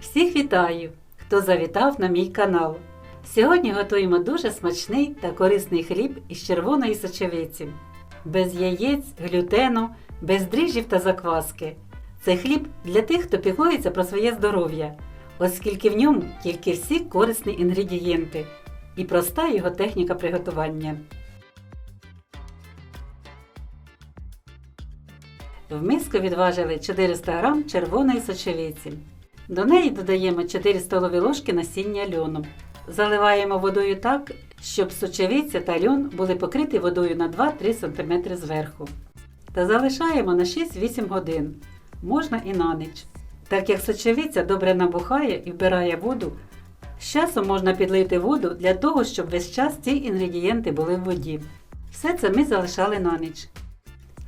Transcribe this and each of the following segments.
Всіх вітаю, хто завітав на мій канал. Сьогодні готуємо дуже смачний та корисний хліб із червоної сочевиці. Без яєць, глютену, без дріжджів та закваски. Це хліб для тих, хто піклується про своє здоров'я, оскільки в ньому тільки всі корисні інгредієнти і проста його техніка приготування. В миску відважили 400 г червоної сочевиці. До неї додаємо 4 столові ложки насіння льону. Заливаємо водою так, щоб сочевиця та льон були покриті водою на 2-3 см зверху. Та залишаємо на 6-8 годин. Можна і на ніч. Так як сочевиця добре набухає і вбирає воду, з часом можна підлити воду для того, щоб весь час ці інгредієнти були в воді. Все це ми залишали на ніч.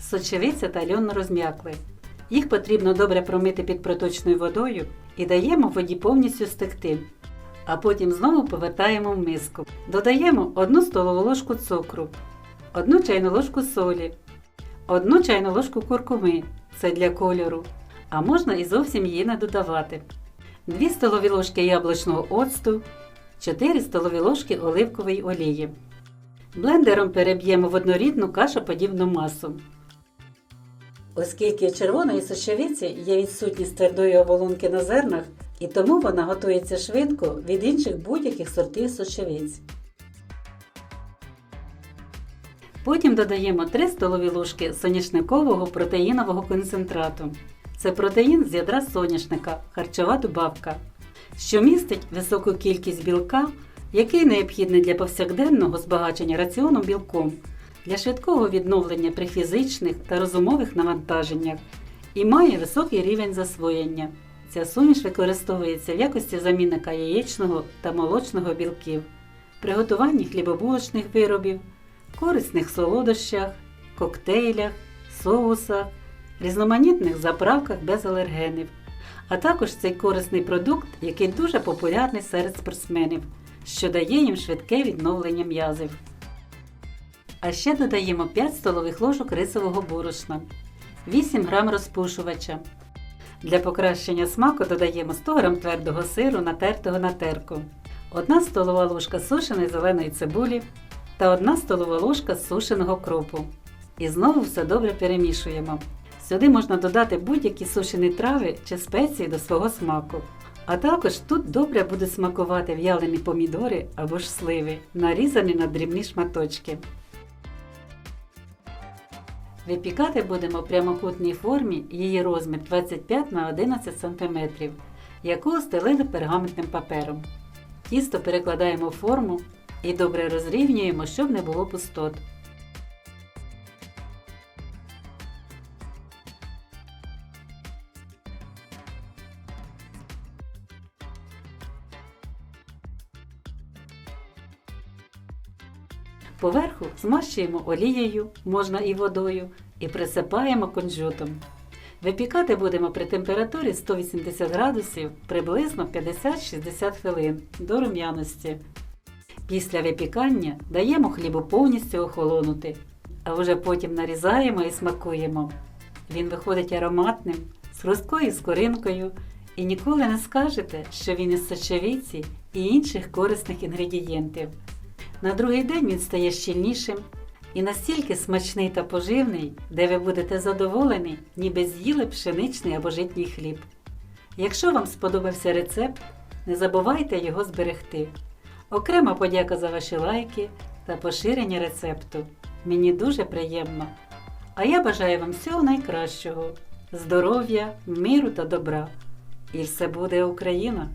Сочевиця та льон розм'якли. Їх потрібно добре промити під проточною водою і даємо воді повністю стекти. А потім знову повертаємо в миску. Додаємо 1 столову ложку цукру, 1 чайну ложку солі, 1 чайну ложку куркуми це для кольору, а можна і зовсім її не додавати. 2 столові ложки яблучного оцту, 4 столові ложки оливкової олії. Блендером переб'ємо в однорідну кашоподібну масу. Оскільки червоної сочевиці є відсутність твердої оболонки на зернах, і тому вона готується швидко від інших будь-яких сортів сочевиць. Потім додаємо 3 столові ложки соняшникового протеїнового концентрату. Це протеїн з ядра соняшника, харчова добавка, що містить високу кількість білка, який необхідний для повсякденного збагачення раціоном білком, для швидкого відновлення при фізичних та розумових навантаженнях і має високий рівень засвоєння. Ця суміш використовується в якості замінника яєчного та молочного білків, при готуванні хлібобулочних виробів, корисних солодощах, коктейлях, соусах, різноманітних заправках без алергенів. А також цей корисний продукт, який дуже популярний серед спортсменів, що дає їм швидке відновлення м'язів. А ще додаємо 5 столових ложок рисового борошна, 8 г розпушувача. Для покращення смаку додаємо 100 г твердого сиру, натертого на терку, 1 столова ложка сушеної зеленої цибулі та 1 столова ложка сушеного кропу. І знову все добре перемішуємо. Сюди можна додати будь-які сушені трави чи спеції до свого смаку. А також тут добре буде смакувати в'ялені помідори або ж сливи, нарізані на дрібні шматочки. Випікати будемо в прямокутній формі її розмір 25 на 11 см, яку остелили пергаментним папером. Тісто перекладаємо в форму і добре розрівнюємо, щоб не було пустот. Поверху змащуємо олією, можна і водою, і присипаємо кунжутом. Випікати будемо при температурі 180 градусів приблизно 50-60 хвилин до рум'яності. Після випікання даємо хлібу повністю охолонути, а вже потім нарізаємо і смакуємо. Він виходить ароматним, з хрусткою скоринкою і ніколи не скажете, що він із сочевиці і інших корисних інгредієнтів. На другий день він стає щільнішим і настільки смачний та поживний, де ви будете задоволені, ніби з'їли пшеничний або житній хліб. Якщо вам сподобався рецепт, не забувайте його зберегти. Окрема подяка за ваші лайки та поширення рецепту. Мені дуже приємно. А я бажаю вам всього найкращого, здоров'я, миру та добра. І все буде Україна!